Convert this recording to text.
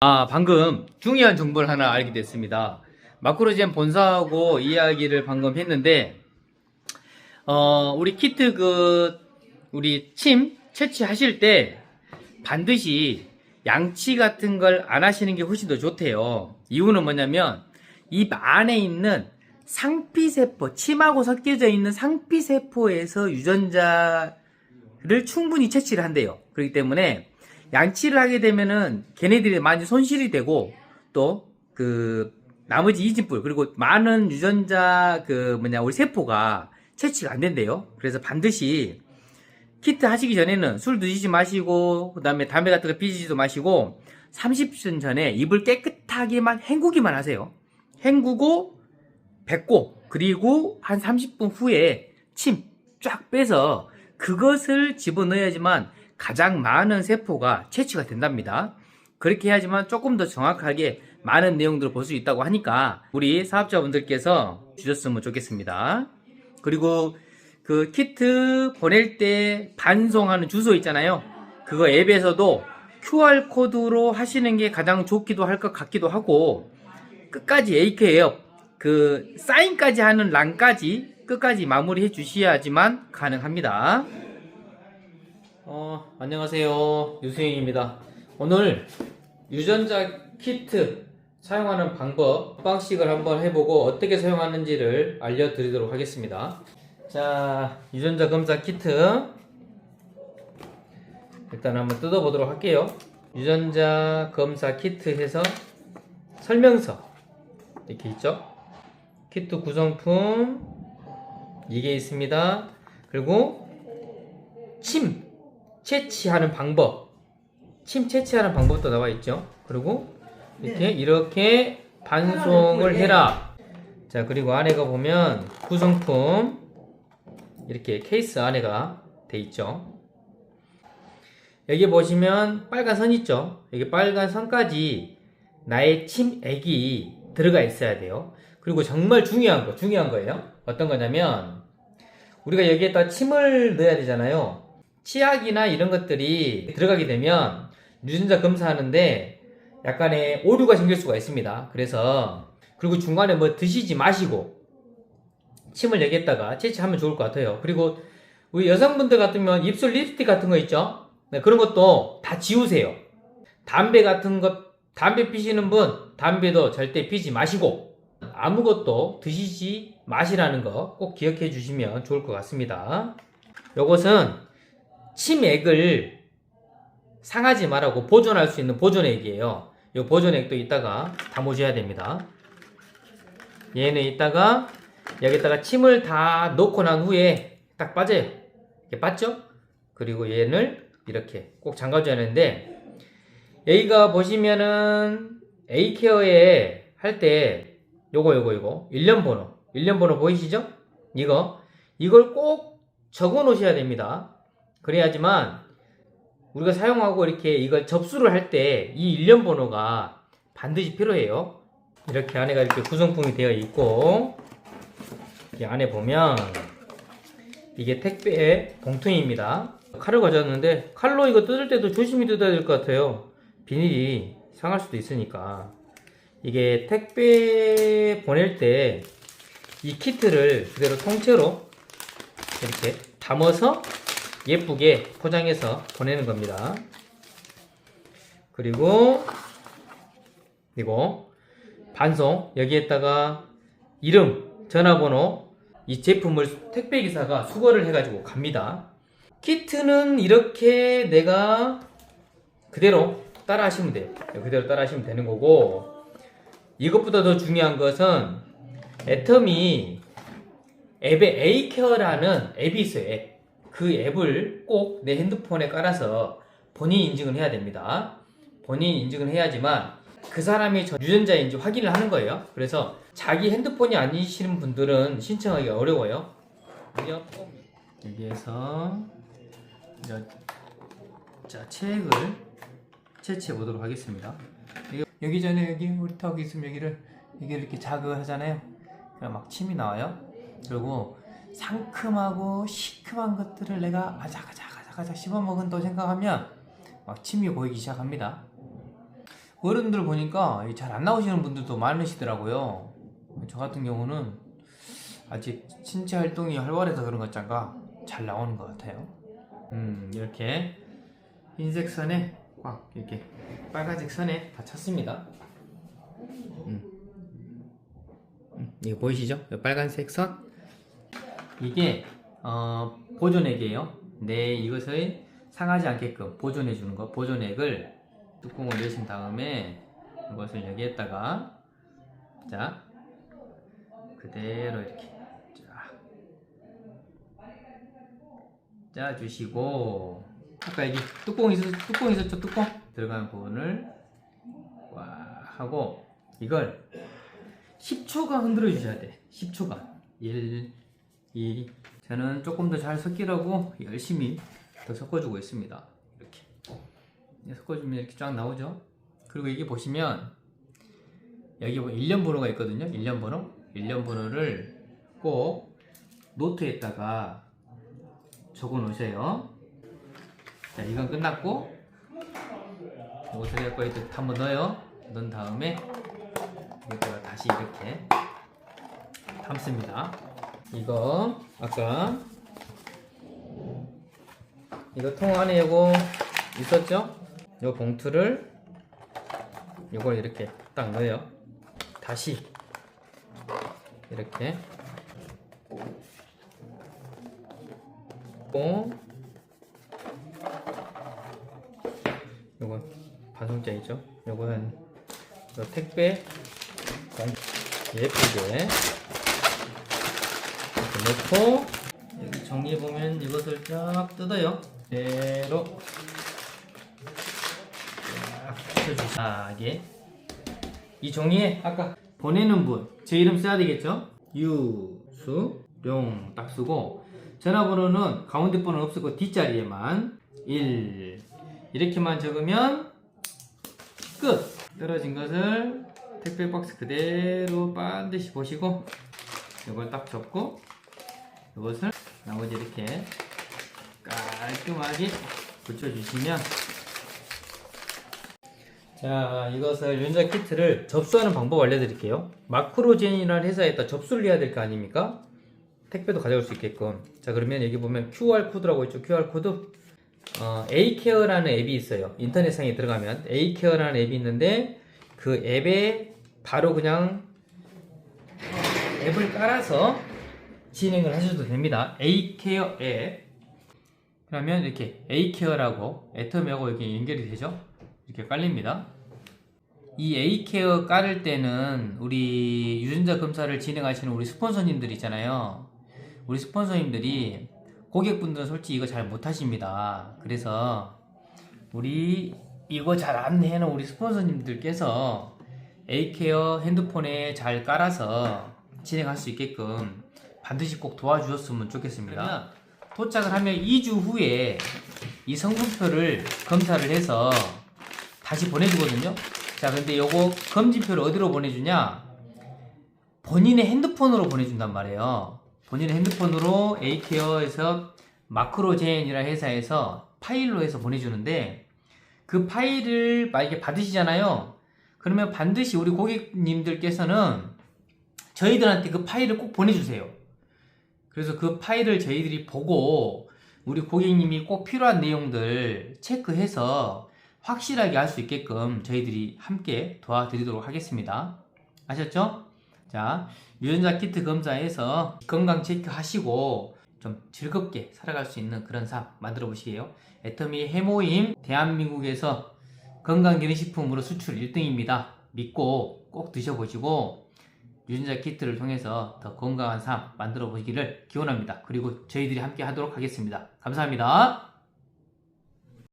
아, 방금 중요한 정보를 하나 알게 됐습니다. 마크로젠 본사하고 이야기를 방금 했는데, 어, 우리 키트 그, 우리 침 채취하실 때 반드시 양치 같은 걸 안 하시는 게 훨씬 더 좋대요. 이유는 뭐냐면, 입 안에 있는 상피세포, 침하고 섞여져 있는 상피세포에서 유전자를 충분히 채취를 한대요. 그렇기 때문에 양치를 하게 되면은 걔네들이 많이 손실이 되고 또 그 나머지 이진뿔 그리고 많은 유전자 그 뭐냐 우리 세포가 채취가 안 된대요. 그래서 반드시 키트 하시기 전에는 술 드시지 마시고 그 다음에 담배 같은 거 피지도 마시고 30분 전에 입을 깨끗하게만 헹구기만 하세요. 헹구고 뱉고 그리고 한 30분 후에 침 쫙 빼서 그것을 집어넣어야지만 가장 많은 세포가 채취가 된답니다. 그렇게 해야지만 조금 더 정확하게 많은 내용들을 볼 수 있다고 하니까 우리 사업자분들께서 주셨으면 좋겠습니다. 그리고 그 키트 보낼 때 반송하는 주소 있잖아요. 그거 앱에서도 QR코드로 하시는 게 가장 좋기도 할 것 같기도 하고 끝까지 AK에요. 그 사인까지 하는 란까지 끝까지 마무리해 주셔야지만 가능합니다. 어, 안녕하세요. 유수행입니다. 오늘 유전자 키트 사용하는 방법 방식을 한번 해보고 어떻게 사용하는지를 알려드리도록 하겠습니다. 자, 유전자 검사 키트 일단 한번 뜯어보도록 할게요. 유전자 검사 키트 해서 설명서 이렇게 있죠. 키트 구성품 이게 있습니다. 그리고 침 채취하는 방법 침 채취하는 방법도 나와 있죠. 그리고 이렇게 이렇게 반송을 해라. 자 그리고 안에가 보면 구성품 이렇게 케이스 안에가 돼 있죠. 여기 보시면 빨간 선 있죠. 여기 빨간 선까지 나의 침액이 들어가 있어야 돼요. 그리고 정말 중요한 거, 중요한 거예요. 어떤 거냐면 우리가 여기에다 침을 넣어야 되잖아요. 치약이나 이런 것들이 들어가게 되면 유전자 검사하는데 약간의 오류가 생길 수가 있습니다. 그래서 그리고 중간에 뭐 드시지 마시고 침을 여기에다가 채취하면 좋을 것 같아요. 그리고 우리 여성분들 같으면 입술 립스틱 같은 거 있죠? 네, 그런 것도 다 지우세요. 담배 같은 것, 담배 피시는 분, 담배도 절대 피지 마시고, 아무것도 드시지 마시라는 거 꼭 기억해 주시면 좋을 것 같습니다. 요것은 치맥을 상하지 말라고 보존할 수 있는 보존액이에요. 이 보존액도 이따가 담아줘야 됩니다. 얘는 이따가 여기다가 침을 다 넣고 난 후에 딱 빠져요. 이렇게 빠죠? 그리고 얘를 이렇게 꼭 잠가줘야 하는데 여기가 보시면은 A케어에 할 때 요거 요거 요거 1년 번호 1년 번호 보이시죠? 이거 이걸 꼭 적어 놓으셔야 됩니다. 그래야지만 우리가 사용하고 이렇게 이걸 접수를 할 때이 1년 번호가 반드시 필요해요. 이렇게 안에가 이렇게 구성품이 되어 있고 이 안에 보면 이게 택배 봉투입니다. 칼을 가져왔는데 칼로 이거 뜯을 때도 조심히 뜯어야 될 것 같아요. 비닐이 상할 수도 있으니까 이게 택배 보낼 때 이 키트를 그대로 통째로 이렇게 담아서 예쁘게 포장해서 보내는 겁니다. 그리고 그리고 반송 여기에다가 이름, 전화번호 이 제품을 택배 기사가 수거를 해가지고 갑니다. 키트는 이렇게 내가 그대로 따라 하시면 돼요. 그대로 따라 하시면 되는 거고 이것보다 더 중요한 것은 애텀이 앱에 A케어라는 앱이 있어요. 앱. 그 앱을 꼭 내 핸드폰에 깔아서 본인 인증을 해야 됩니다. 본인 인증을 해야지만 그 사람이 저 유전자인지 확인을 하는 거예요. 그래서 자기 핸드폰이 아니시는 분들은 신청하기 어려워요. 그냥 꼭 여기에서 자 책을 채취해 보도록 하겠습니다. 여기 전에 여기 우리 턱 있으면 여기를 여기 이렇게 자극하잖아요. 그럼 막 침이 나와요. 그리고 상큼하고 시큼한 것들을 내가 아작아작 아작아작 씹어 먹은다고 생각하면 막 침이 고이기 시작합니다. 어른들 보니까 잘 안 나오시는 분들도 많으시더라고요. 저 같은 경우는 아직 신체 활동이 활발해서 그런 것 같장가 잘 나오는 것 같아요. 음, 이렇게 흰색 선에 꽉 이렇게 빨간색 선에 다 찼습니다. 음. 음, 이거 보이시죠? 이 빨간색 선 이게 어, 보존액이에요. 네, 이것을 상하지 않게끔 보존해 주는 거. 보존액을 뚜껑을 여신 다음에 이것을 여기에다가 자 그대로 이렇게 쫙 짜주시고 아까 여기 뚜껑 있었 뚜껑 있었죠 뚜껑 들어간 부분을 와 하고 이걸 10초간 흔들어 주셔야 돼 10초간 1 2 저는 조금 더 잘 섞이라고 열심히 더 섞어주고 있습니다. 이렇게. 네, 섞어주면 이렇게 쫙 나오죠? 그리고 여기 보시면 여기 뭐 1년 번호가 있거든요. 1년 번호. 1년 번호를 꼭 노트에다가 적어 놓으세요. 자 이건 끝났고 갖고 이렇게 한번 넣어요. 넣은 다음에 여기다가 다시 이렇게 담습니다 이거 아까 이거 통 안에 이거 있었죠? 이 봉투를 이걸 이렇게 딱 넣어요. 다시 이렇게 고 요건 반송장이죠. 요거는 요 택배 공 예쁘게 넣고 여기 정리해 보면 이것을 쫙 뜯어요. 그대로. 쫙이 종이에 아까 보내는 분 제 이름 써야 되겠죠? 유수룡 딱 쓰고 전화번호는 가운데 번호는 없었고 뒷자리에만 1 이렇게만 적으면 끝. 떨어진 것을 택배 박스 그대로 반드시 보시고 이걸 딱 접고 이것을 나머지 이렇게 깔끔하게 붙여주시면 자 이것을 유전자 키트를 접수하는 방법 알려드릴게요. 마크로젠이라는 회사에다 접수를 해야 될 거 아닙니까? 택배도 가져올 수 있게끔. 자 그러면 여기 보면 QR코드라고 있죠. QR코드. 어, A케어라는 앱이 있어요. 인터넷상에 들어가면 A케어라는 앱이 있는데 그 앱에 바로 그냥 어, 앱을 깔아서 진행을 하셔도 됩니다 A케어 앱 그러면 이렇게 A케어라고 애터미하고 이렇게 연결이 되죠 이렇게 깔립니다. 이 A케어 깔을 때는 우리 유전자 검사를 진행하시는 우리 스폰서님들 있잖아요. 우리 스폰서님들이 고객분들은 솔직히 이거 잘 못하십니다. 그래서 우리 이거 잘 안내하는 우리 스폰서님들께서 A케어 핸드폰에 잘 깔아서 진행할 수 있게끔 반드시 꼭 도와주셨으면 좋겠습니다. 도착을 하면 2주 후에 이 성분표를 검사를 해서 다시 보내주거든요. 자, 근데 요거 검진표를 어디로 보내주냐? 본인의 핸드폰으로 보내준단 말이에요. 본인의 핸드폰으로 A케어에서 마크로제인이라 회사에서 파일로 해서 보내주는데 그 파일을 만약에 받으시잖아요. 그러면 반드시 우리 고객님들께서는 저희들한테 그 파일을 꼭 보내주세요. 그래서 그 파일을 저희들이 보고 우리 고객님이 꼭 필요한 내용들 체크해서 확실하게 할 수 있게끔 저희들이 함께 도와드리도록 하겠습니다. 아셨죠? 자, 유전자 키트 검사에서 건강 체크하시고 좀 즐겁게 살아갈 수 있는 그런 삶 만들어 보시게요. 애터미 해모임 대한민국에서 건강기능식품으로 수출 1등입니다. 믿고 꼭 드셔보시고 유전자 키트를 통해서 더 건강한 삶 만들어 보시기를 기원합니다. 그리고 저희들이 함께 하도록 하겠습니다. 감사합니다.